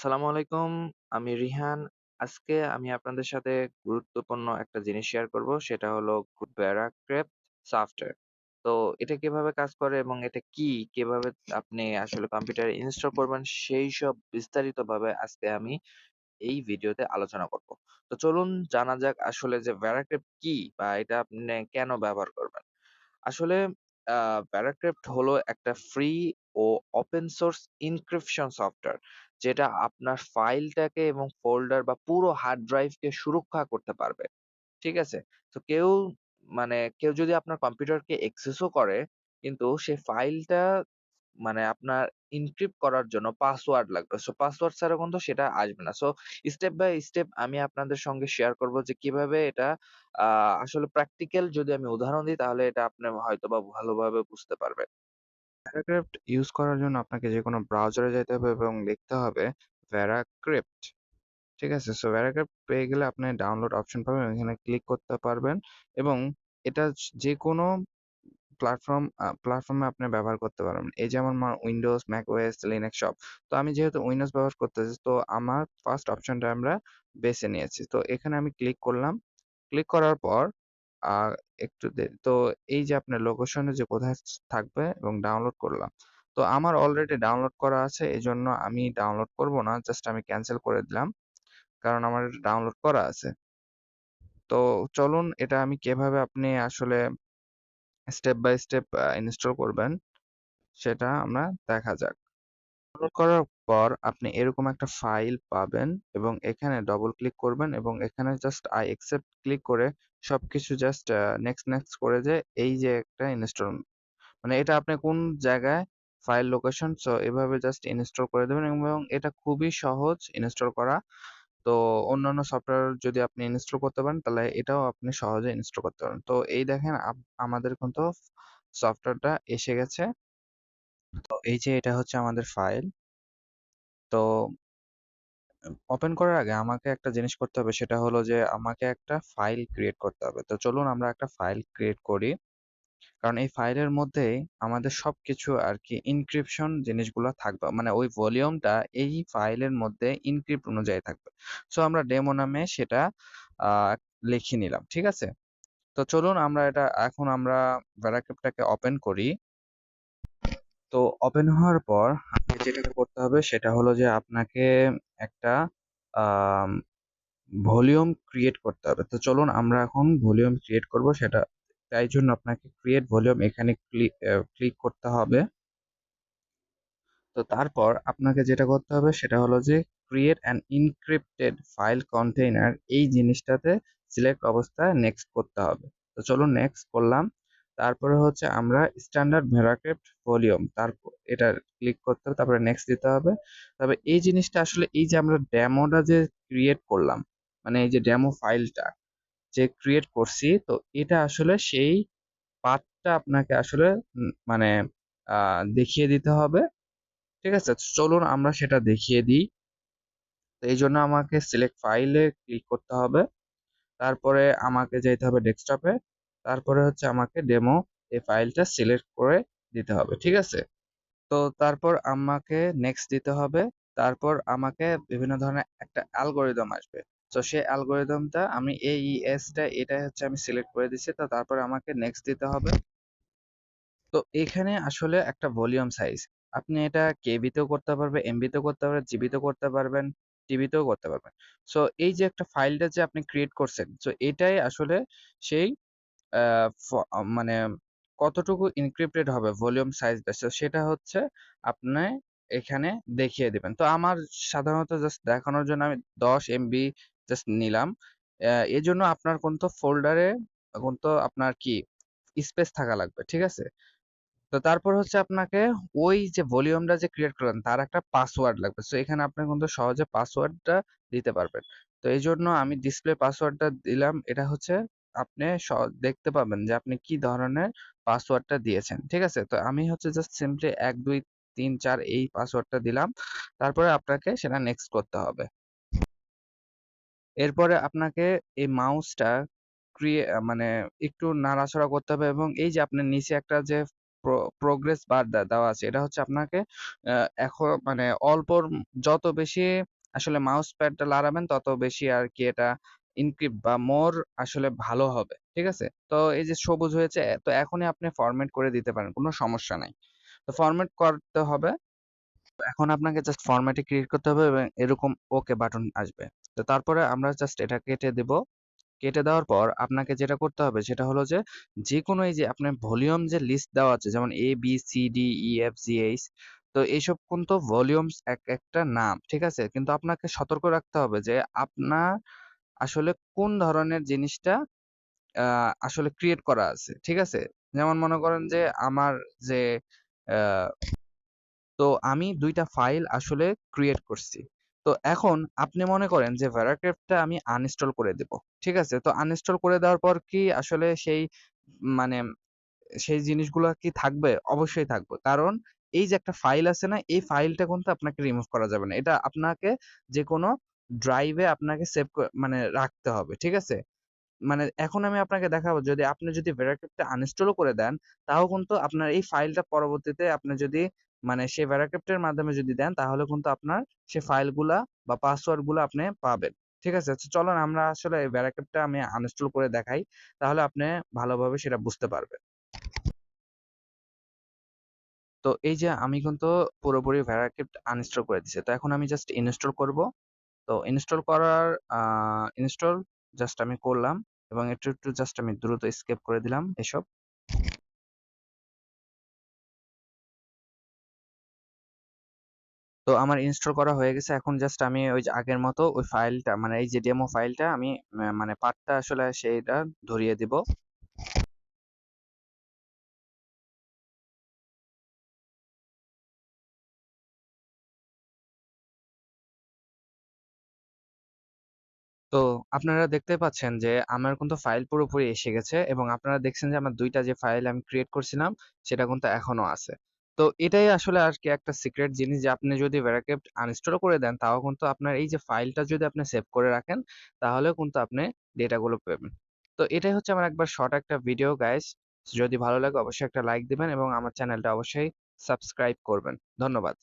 আসসালামু আলাইকুম। আমি রিহান। আজকে আমি আপনাদের সাথে গুরুত্বপূর্ণ একটা জিনিস শেয়ার করব। সেটা হলো প্যারাক্রেপ্ট সফটওয়্যার। তো এটা কীভাবে কাজ করে এবং এটা কি? কীভাবে আপনি আসলে কম্পিউটারে ইনস্টল করবেন সেই সেইসব বিস্তারিতভাবে আজকে আমি এই ভিডিওতে আলোচনা করব। তো চলুন জানা যাক আসলে যে প্যারাক্রিপ্ট কি? বা এটা আপনি কেন ব্যবহার করবেন? আসলে আ প্যারাক্রিপ্ট হলো একটা ফ্রি ও ওপেন সোর্স এনক্রিপশন সফটওয়্যার। যেটা আপনার ফাইলটাকে এবং ফোল্ডার বা পুরো হার্ড ড্রাইভকে সুরক্ষা করতে পারবে। ঠিক আছে? তো কেউ মানে কেউ যদি আপনার কম্পিউটারকে অ্যাক্সেসও করে, কিন্তু সে ফাইলটা মানে আপনার এনক্রিপ্ট করার জন্য পাসওয়ার্ড লাগবে। সো পাসওয়ার্ড ছাড়া কিন্তু সেটা আসবে না। সো স্টেপ বাই স্টেপ আমি আপনাদের সঙ্গে শেয়ার করব যে কীভাবে এটা আ আসলে প্র্যাকটিক্যাল যদি আমি উদাহরণ দিই, তাহলে এটা আপনি হয়তোবা ভালোভাবে বুঝতে পারবেন। প্যারাগ্রাফট ইউজ করার জন্য আপনাকে যে যেকোনো ব্রাউজারে যেতে হবে এবং লিখতে হবে প্যারাক্রিপ্ট। ঠিক আছে? সো প্যারাগ্রাফট পেয়ে গেলে আপনি ডাউনলোড অপশন পাবেন। এখানে ক্লিক করতে পারবেন এবং এটা যেকোনো প্ল্যাটফর্ম আ প্ল্যাটফর্মে আপনি ব্যবহার করতে পারবেন। এই যেমন আমার Windows, macOS, Linux সব। তো আমি যেহেতু Windows ব্যবহার করতেছি তো আমার ফার্স্ট অপশনটা আমরা বেছে নিয়েছি। তো এখানে আমি ক্লিক করলাম। ক্লিক করার পর একটু দে, তো এই যে আপনার লোকেশনে যে কোথায় থাকবে এবং ডাউনলোড করলাম। তো আমার অলরেডি ডাউনলোড করা আছে, এজন্য আমি ডাউনলোড করব না। জাস্ট আমি ক্যানসেল করে দিলাম। কারণ আমার ডাউনলোড করা আছে। তো চলুন এটা আমি কীভাবে আপনি আসলে স্টেপ বাই স্টেপ ইনস্টল করবেন, সেটা আমরা দেখা যাক। ডাউনলোড করার পর আপনি এরকম একটা ফাইল পাবেন এবং এখানে ডবল ক্লিক করবেন এবং এখানে জাস্ট আই accept ক্লিক করে সবকিছু জাস্ট নেক্সট, নেক্সট করে যে এই যে একটা ইনস্টল মানে এটা আপনি কোন জায়গায় ফাইল লোকেশন সো এভাবে জাস্ট ইনস্টল করে দেবেন এবং এটা খুবই সহজ ইনস্টল করা। তো অন্যান্য সফটওয়্যার যদি আপনি ইনস্টল করতে পারেন তাহলে এটাও আপনি সহজে ইনস্টল করতে পারেন। তো এই দেখেন আমাদের কিন্তু সফটওয়্যারটা এসে গেছে। তো এই যে এটা হচ্ছে আমাদের ফাইল। তো ওপেন করার আগে আমাকে একটা জিনিস করতে হবে, সেটা হলো যে আমাকে একটা ফাইল ক্রিয়েট করতে হবে। তো চলুন আমরা একটা ফাইল ক্রিয়েট করি। কারণ এই ফাইলের মধ্যেই আমাদের সবকিছু আরকি এনক্রিপশন জিনিসগুলা থাকবে। মানে ওই ভলিউমটা এই ফাইলের মধ্যে ইনক্রিপ্ট অনুযায়ী থাকবে। সো আমরা ডেমো নামে সেটা লিখে নিলাম। ঠিক আছে? তো চলুন আমরা এটা, এখন আমরা প্যারাগ্রাফটাকে ওপেন করি। তো ওপেন হওয়ার পর যেটা করতে হবে সেটা হলো যে আপনাকে একটা ভলিউম ক্রিয়েট করতে হবে। তো চলুন আমরা এখন ভলিউম ক্রিয়েট করব সেটা, তাই জন্য আপনাকে ক্রিয়েট ভলিউম এখানে ক্লি ক্লিক করতে হবে। তো তারপর আপনাকে যেটা করতে হবে সেটা হলো যে create an encrypted file container এই জিনিসটাতে সিলেক্ট অবস্থায় নেক্সট করতে হবে। তো চলুন নেক্সট করলাম। তারপরে হচ্ছে আমরা স্ট্যান্ডার্ড ভেরাক্রিপ্ট ভলিউম তারপর এটা ক্লিক করতে হবে, তারপরে নেক্সট দিতে হবে। তবে এই জিনিসটা আসলে এই যে আমরা ডেমোটা যে ক্রিয়েট করলাম মানে এই যে ডেমো ফাইলটা যে ক্রিয়েট করছি, তো এটা আসলে সেই পার্টটা আপনাকে আসলে মানে দেখিয়ে দিতে হবে। ঠিক আছে? চলুন আমরা সেটা দেখিয়ে দিই। তো এই জন্য আমাকে সিলেক্ট ফাইলে ক্লিক করতে হবে। তারপরে আমাকে যেতে হবে ডেস্কটপে। তারপরে হচ্ছে আমাকে ডেমো এই ফাইলটা সিলেক্ট করে দিতে হবে। ঠিক আছে? তো তারপর আমাকে নেক্সট দিতে হবে। তারপর আমাকে বিভিন্ন ধরনের একটা অ্যালগোরিদম আসবে। তো সেই অ্যালগোরিদমটা আমি AES টা এটা হচ্ছে আমি সিলেক্ট করে দিছি। তো তারপর আমাকে নেক্সট দিতে হবে। তো এখানে আসলে একটা ভলিউম সাইজ। আপনি এটা কেবিতেও করতে পারবেন, এমবিতেও করতে পারবেন, জিবিতেও করতে পারবেন, টিবিতেও করতে পারবেন। সো এই যে একটা ফাইলটা যে আপনি ক্রিয়েট করছেন, সো এটাই আসলে সেই মানে কতটুকু ইনক্রিপ্টেড হবে ভলিউম সাইজটা সো সেটা হচ্ছে আপনি এখানে দেখিয়ে দিবেন। তো আমার সাধারণত জাস্ট দেখানোর জন্য আমি ১০ এমবি জাস্ট নিলাম। এজন্য আপনার কিন্তু ফোল্ডারে কিন্তু আপনার কি স্পেস থাকা লাগবে। ঠিক আছে? তো তারপর হচ্ছে আপনাকে ওই যে ভলিউমটা যে ক্রিয়েট করলেন, তার একটা পাসওয়ার্ড লাগবে। সো এখানে আপনি কিন্তু সহজে পাসওয়ার্ডটা দিতে পারবেন। তো এই জন্য আমি ডিসপ্লে পাসওয়ার্ডটা দিলাম। এটা হচ্ছে আপনি দেখতে পাবেন যে আপনি কি ধরনের পাসওয়ার্ডটা দিয়েছেন। ঠিক আছে? তো আমি হচ্ছে জাস্ট সিম্পলি ১, ২, ৩, ৪ এই পাসওয়ার্ডটা দিলাম। তারপরে আপনাকে সেটা নেক্সট করতে হবে। এরপরে আপনাকে এই মাউসটা ক্রিয়ে মানে একটু নাড়াচাড়া করতে হবে এবং এই যে আপনার নিচে একটা যে প্রোগ্রেস বার দেওয়া আছে এটা হচ্ছে আপনাকে এখন মানে অল্পর যত বেশি আসলে মাউস প্যাডটা লাড়াবেন তত বেশি আর কি এটা ইনক্রিপ্ট বা মোর আসলে ভালো হবে, ঠিক আছে? তো এই যে সবুজ হয়েছে তো এখনই আপনি ফরম্যাট করে দিতে পারেন, কোনো সমস্যা নাই। তো ফরম্যাট করতে হবে, এখন আপনাকে জাস্ট ফরম্যাটে ক্রিয়েট করতে হবে এবং এরকম ওকে বাটন আসবে। তো তারপরে আমরা জাস্ট এটা কেটে দেব। কেটে দেওয়ার পর আপনাকে যেটা করতে হবে, সেটা হলো যে যে কোনো এই যে আপনার ভলিউম যে লিস্ট দেওয়া আছে, যেমন A B C D E F G H তো এইসব কিন্তু ভলিউমস এক একটা নাম, ঠিক আছে? কিন্তু আপনাকে সতর্ক রাখতে হবে যে আপনার আসলে কোন ধরনের জিনিসটা আসলে ক্রিয়েট করা আছে, ঠিক আছে? যেমন মনে করেন যে আমার যে তো আমি দুইটা ফাইল আসলে ক্রিয়েট করছি। তো এখন আপনি মনে করেন যে ভ্যারাক্রাফটটা আমি আনইনস্টল করে দেব, ঠিক আছে? তো আনইনস্টল করে দেওয়ার পর কি আসলে সেই মানে সেই জিনিসগুলো কি থাকবে? অবশ্যই থাকবে। কারণ এই যে একটা ফাইল আছে না, এই ফাইলটা কিন্তু আপনাকে রিমুভ করা যাবে না। এটা আপনাকে যে কোনো ড্রাইভে আপনাকে সেভ মানে রাখতে হবে, ঠিক আছে? মানে এখন আমি আপনাকে দেখাবো, যদি আপনি যদি ভেরাক্রিপ্টটা আনইনস্টলও করে দেন, তাও কিন্তু আপনার এই ফাইলটা পরবর্তীতে আপনি যদি মানে সেই ভ্যারাক্রিপ্টের মাধ্যমে যদি দেন, তাহলে কিন্তু আপনার সে ফাইলগুলা বা পাসওয়ার্ডগুলো আপনি পাবেন, ঠিক আছে? আচ্ছা চলুন আমরা আসলে এই ভ্যারাক্রিপ্টটা আমি আনইনস্টল করে দেখাই, তাহলে আপনি ভালোভাবে সেটা বুঝতে পারবেন। তো এই যে আমি কিন্তু পুরোপুরি ভ্যারাক্রিপ্ট আনইনস্টল করে দিছি তো এখন আমি জাস্ট ইনস্টল করব। তো ইনস্টল করার ইনস্টল জাস্ট আমি করলাম এবং একটু একটু জাস্ট আমি দ্রুত স্কেপ করে দিলাম এসব। তো আমার ইনস্টল করা হয়ে গেছে। এখন জাস্ট আমি ওই আগের মতো ওই ফাইলটা মানে এই যে ডেমো ফাইলটা আমি মানে পার্টটা আসলে সেইটা ধরিয়ে দিব। তো আপনারা দেখতে পাচ্ছেন যে আমার কিন্তু ফাইল পুরোপুরি এসে গেছে এবং আপনারা দেখছেন যে আমার দুইটা যে ফাইল আমি ক্রিয়েট করছিলাম, সেটা কিন্তু এখনও আছে। তো এটাই আসলে আর কি একটা সিক্রেট জিনিস যে আপনি যদি ভ্যারাক্রিপ্ট আনইনস্টল করে দেন, তাও কিন্তু আপনার এই যে ফাইলটা যদি আপনি সেভ করে রাখেন, তাহলেও কিন্তু আপনি ডেটাগুলো পাবেন। তো এটাই হচ্ছে আমার একবার শর্ট একটা ভিডিও গাইস যদি ভালো লাগে অবশ্যই একটা লাইক দিবেন এবং আমার চ্যানেলটা অবশ্যই সাবস্ক্রাইব করবেন। ধন্যবাদ।